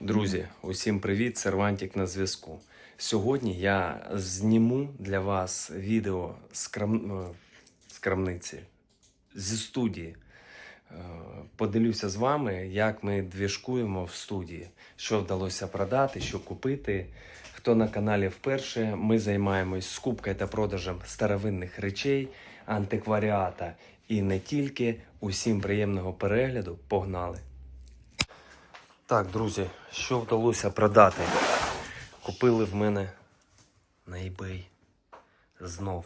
Друзі, усім привіт! Сервантик на зв'язку. Сьогодні я зніму для вас відео з, крам... е, з крамниці зі студії. Е, Поділюся з вами, як ми двіжкуємо в студії, що вдалося продати, що купити. Хто на каналі вперше, ми займаємось скупкою та продажем старовинних речей, антикваріата і не тільки. Усім приємного перегляду. Погнали! Так, друзі, що вдалося продати? Купили в мене на eBay знов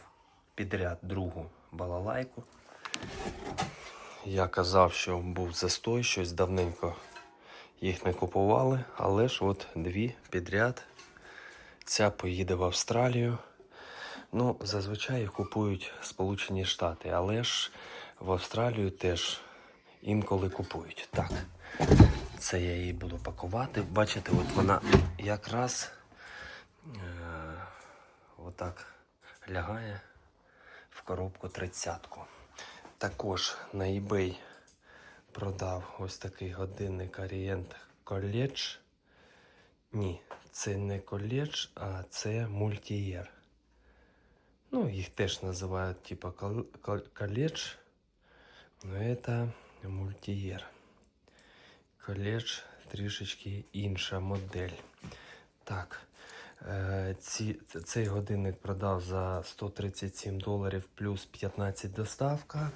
підряд другу балалайку. Я казав, що був застой, щось давненько їх не купували, але ж от дві підряд. Ця поїде в Австралію. Ну, зазвичай їх купують Сполучені Штати, але ж в Австралію теж інколи купують. Так. Це я її буду пакувати. Бачите, от вона якраз е- отак лягає в коробку тридцятку. Також на eBay продав ось такий годинник Orient College. Ні, це не коледж, а це мультієр. Ну, їх теж називають типа кол- кол- коледж, но це мультієр. Коледж трішечки інша модель. Так. Е, ці, цей годинник продав за 137 доларів плюс 15 доставка.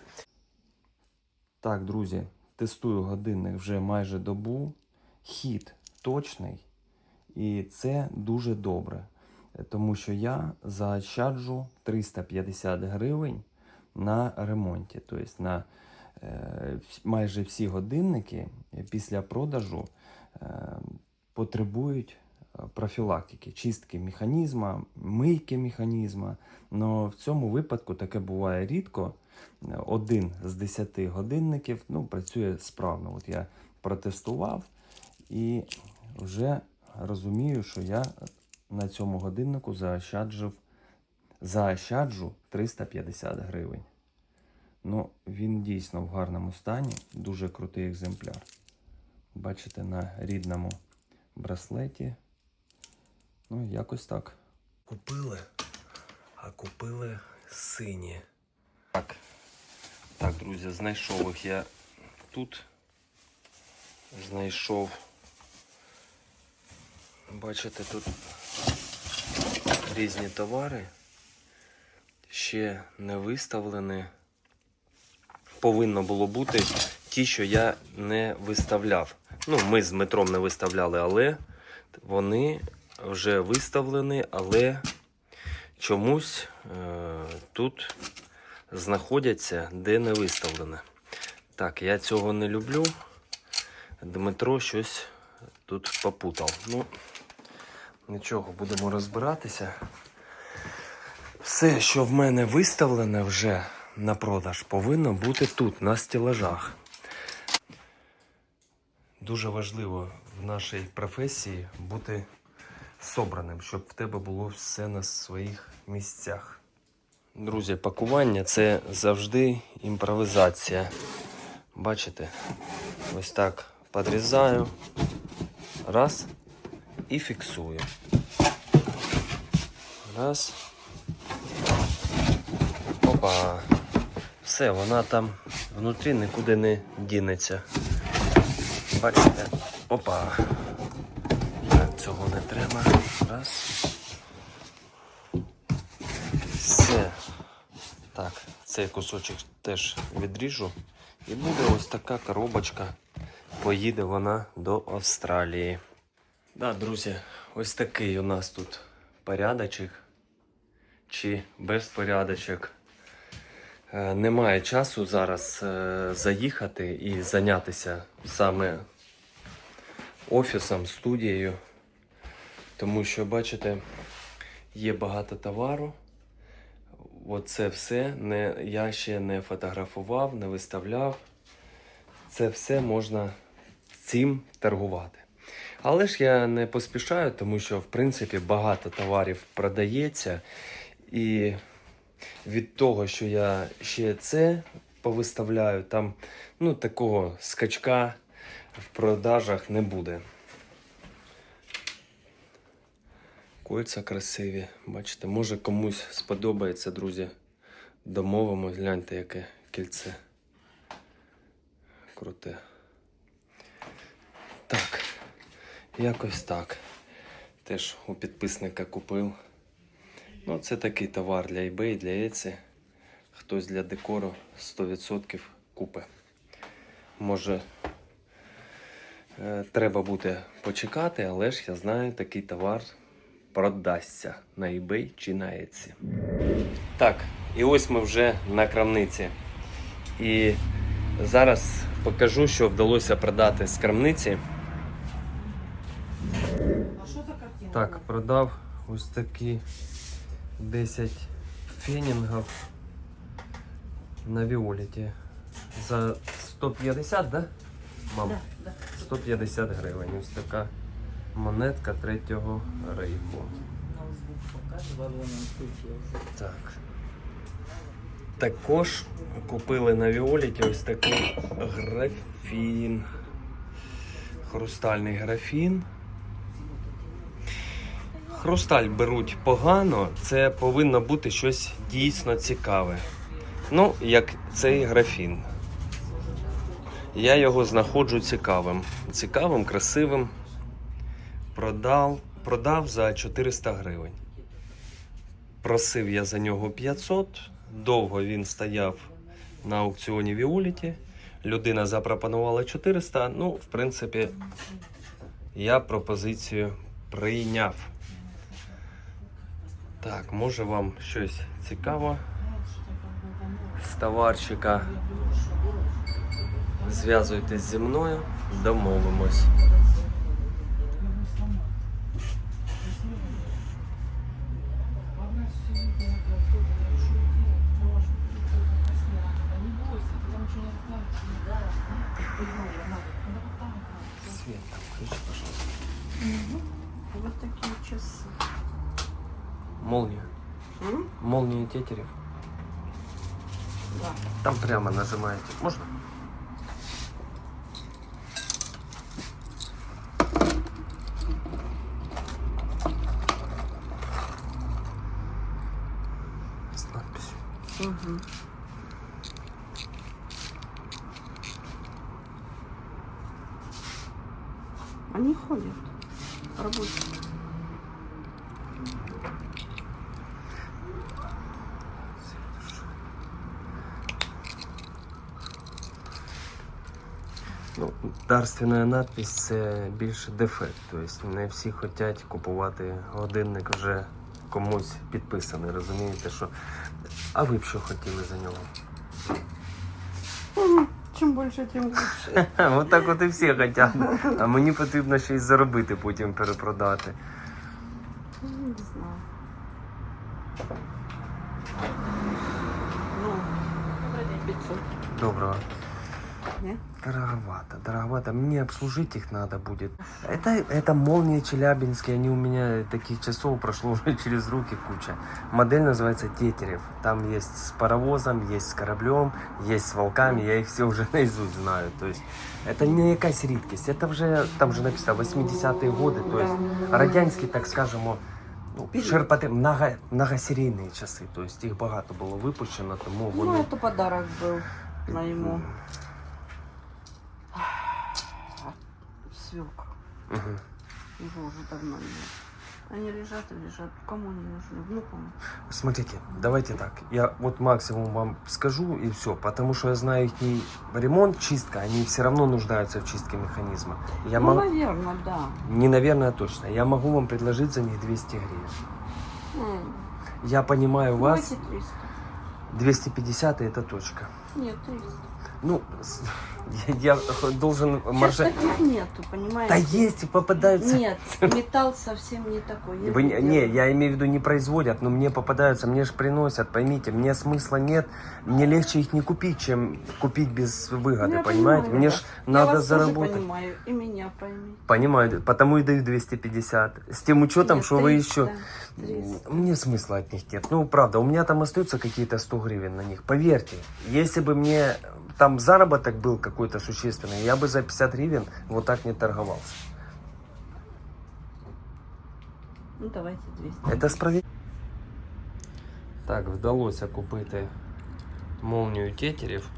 Так, друзі, тестую годинник вже майже добу. Хід точний. І це дуже добре. Тому що я заощаджу 350 гривень на ремонті. Тобто на майже всі годинники після продажу е, потребують е, профілактики, чистки механізма, мийки механізма. Но в цьому випадку таке буває рідко. Е, Один з 10 годинників ну, працює справно. От я протестував і вже розумію, що я на цьому годиннику заощаджу 350 гривень. Ну, він дійсно в гарному стані, дуже крутий екземпляр. Бачите, на рідному браслеті. Ну, якось так. Купили, а купили сині. Так, так, друзі, знайшов їх я тут. Знайшов. Бачите, тут різні товари. Ще не виставлені повинно було бути ті, що я не виставляв. Ну, ми з метром не виставляли, але вони вже виставлені, але чомусь е- тут знаходяться, де не виставлене. Так, я цього не люблю. Дмитро щось тут попутав. Ну, нічого, будемо розбиратися. Все, що в мене виставлене вже на продаж, повинно бути тут, на стелажах. Дуже важливо в нашій професії бути собраним, щоб в тебе було все на своїх місцях. Друзі, пакування це завжди імпровізація. Бачите? Ось так подрізаю. Раз і фіксую. Раз. Опа. Все, вона там внутрі нікуди не дінеться. Бачите? Опа. Цього не треба. Раз. Все. Так, цей кусочок теж відріжу. І буде ось така коробочка. Поїде вона до Австралії. Да, друзі, ось такий у нас тут порядочок. Чи безпорядочок. Е, Немає часу зараз е, заїхати і зайнятися саме офісом, студією. Тому що, бачите, є багато товару. Оце все не, я ще не фотографував, не виставляв. Це все можна цим торгувати. Але ж я не поспішаю, тому що, в принципі, багато товарів продається. І від того, що я ще це повиставляю, там ну, такого скачка в продажах не буде. Кольця красиві. Бачите, може комусь сподобається, друзі. Домовимось, гляньте, яке кільце. Круте. Так, якось так. Теж у підписника купив. Ну, це такий товар для eBay, для Etsy. Хтось для декору 100% купи. Може, е, треба буде почекати, але ж я знаю, такий товар продасться на eBay чи на Etsy. Так, і ось ми вже на крамниці. І зараз покажу, що вдалося продати з крамниці. А що за картина? Так, продав ось такі 10 фенінгів на Віоліті. За 150, да? Мам? Да, да. 150 гривень. Ось така монетка третього рейху. Нам звук показували, воно включив. Так. Також купили на Віоліті ось такий графін. Хрустальний графін. Хрусталь беруть погано, це повинно бути щось дійсно цікаве. Ну, як цей графін. Я його знаходжу цікавим. Цікавим, красивим. Продав, продав за 400 гривень. Просив я за нього 500. Довго він стояв на аукціоні Віоліті. Людина запропонувала 400. Ну, в принципі, я пропозицію прийняв. Так, може вам щось цікаво з товарчика. Зв'язуйтесь зі мною, домовимось. Свет там включи, пожалуйста. Вот такие часы. Молния. М? Молния тетерев. Да. Там прямо нажимаете. Можно? С надписью. Угу. Они ходят. Рабочие. Дарственна надпись це більше дефект. Тобто не всі хочуть купувати годинник вже комусь підписаний, розумієте, що. А ви б що хотіли за нього? Чем больше, тем лучше. От так от і всі хочуть. А мені потрібно ще й заробити, потім перепродати. Ну, Не знаю. Ну, 500. Доброго. Не? Дороговато, дороговато. Мне обслужить их надо будет. Это, это молния Челябинские. Они у меня таких часов прошло уже через руки куча. Модель называется Тетерев. Там есть с паровозом, есть с кораблем, есть с волками. Я их все уже наизусть знаю. То есть это не якась рідкість. Это вже, там же написано 80-е годы. То есть радянські, так скажемо, ну, шерпати, много, многосерійні часи. То есть їх багато було випущено, тому Ну, вони... это подарок был моему Свекру. Мгм. Его уже давно нет. Они лежат и лежат. Кому они нужны? Внукам. Смотрите, давайте так. Я вот максимум вам скажу и все, потому что я знаю их ремонт, чистка, они все равно нуждаются в чистке механизма. Я ну, мог... наверное, да. Не, наверное, а точно. Я могу вам предложить за них 200 гривен. М, Я понимаю вас, Давайте 300. 250 это точка. Нет, 300. Ну, я, я должен Сейчас маржа... таких нету, понимаете? Да есть, и попадаются. Нет, металл совсем не такой. Я Вы не, не, я имею в виду не производят, но мне попадаются, мне же приносят, поймите, мне смысла нет, мне легче их не купить, чем купить без выгоды, Ну, я понимаете? понимаю мне вас. ж Я надо вас заработать. понимаю, и меня пойми. Понимаю, потому и даю 250. С тем учетом, Нет, что вы 300, еще... 300. Мне смысла от них нет. Ну, правда, у меня там остаются какие-то 100 гривен на них. Поверьте, если бы мне там заработок был какой-то существенный, я бы за 50 гривен вот так не торговался. Ну, давайте 200. Это справедливо. Так, вдалося купити молнію тетерів.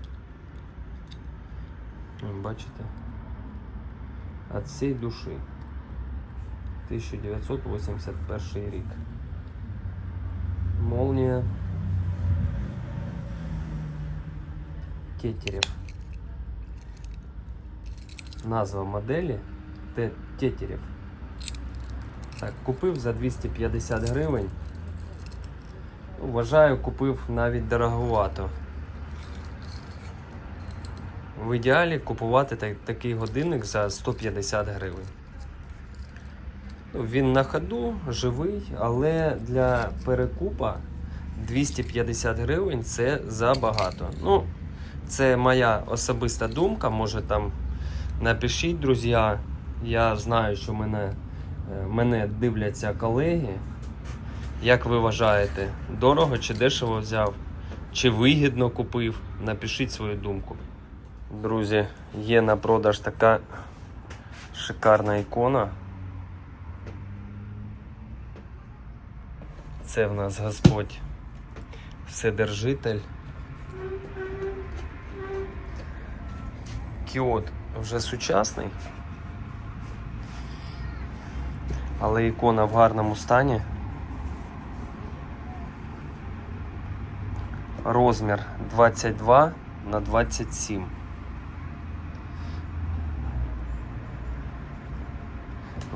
М, Бачите? От всій душі. 1981 рік. Молнія Тетерів. Назва моделі Те- тетерів. Так, купив за 250 гривень. Вважаю, купив навіть дороговато. В ідеалі купувати та- такий годинник за 150 гривень. Ну, він на ходу, живий, але для перекупа 250 гривень це забагато. Ну, це моя особиста думка. Може там напишіть, друзі. Я знаю, що мене, е, мене дивляться колеги. Як ви вважаєте, дорого чи дешево взяв? Чи вигідно купив? Напишіть свою думку. Друзі, є на продаж така шикарна ікона. Це в нас Господь Вседержитель. Кіот вже сучасний. Але ікона в гарному стані. Розмір 22 на 27.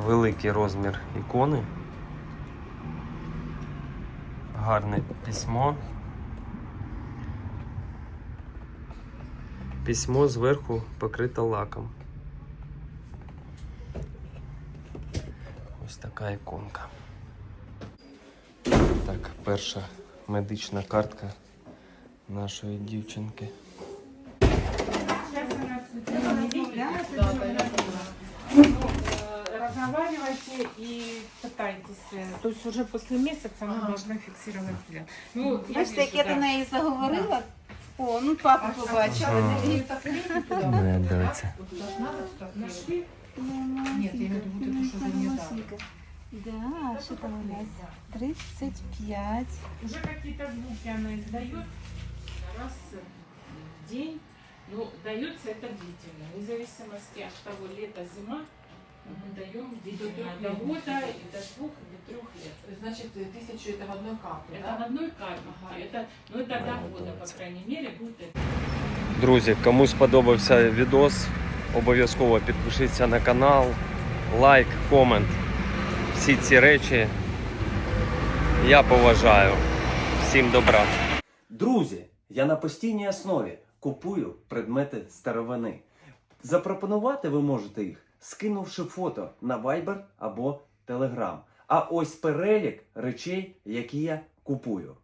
Великий розмір ікони. Гарне письмо. Письмо зверху покрито лаком. Ось така іконка. Так, перша медична картка нашої дівчинки. Э, разговаривайте и пытайтесь. э, То есть уже после месяца она должна фиксировать взгляд. Ну, я Бачите, як вижу, я да. до неї заговорила? О, ну папа. Дивіться. Не дивиться. Нашли? Нет, я имею в виду вот эту, что за недавно. Да, что там у нас? 35. Уже какие-то звуки она издает раз в день. Ну, дается это длительно. Вне зависимости от того, лето, зима, мы даем длительно до года и до двух, и до трех лет. Значит, тысячу это в одной капле, Это в да? одной карточке. Это, ну, это до года, по крайней мере, будет это. Друзі, кому сподобався відос, обов'язково підпишіться на канал, лайк, комент. Всі ці речі я поважаю. Всім добра. Друзі, я на постійній основі купую предмети старовини. Запропонувати ви можете їх, скинувши фото на Viber або Telegram. А ось перелік речей, які я купую.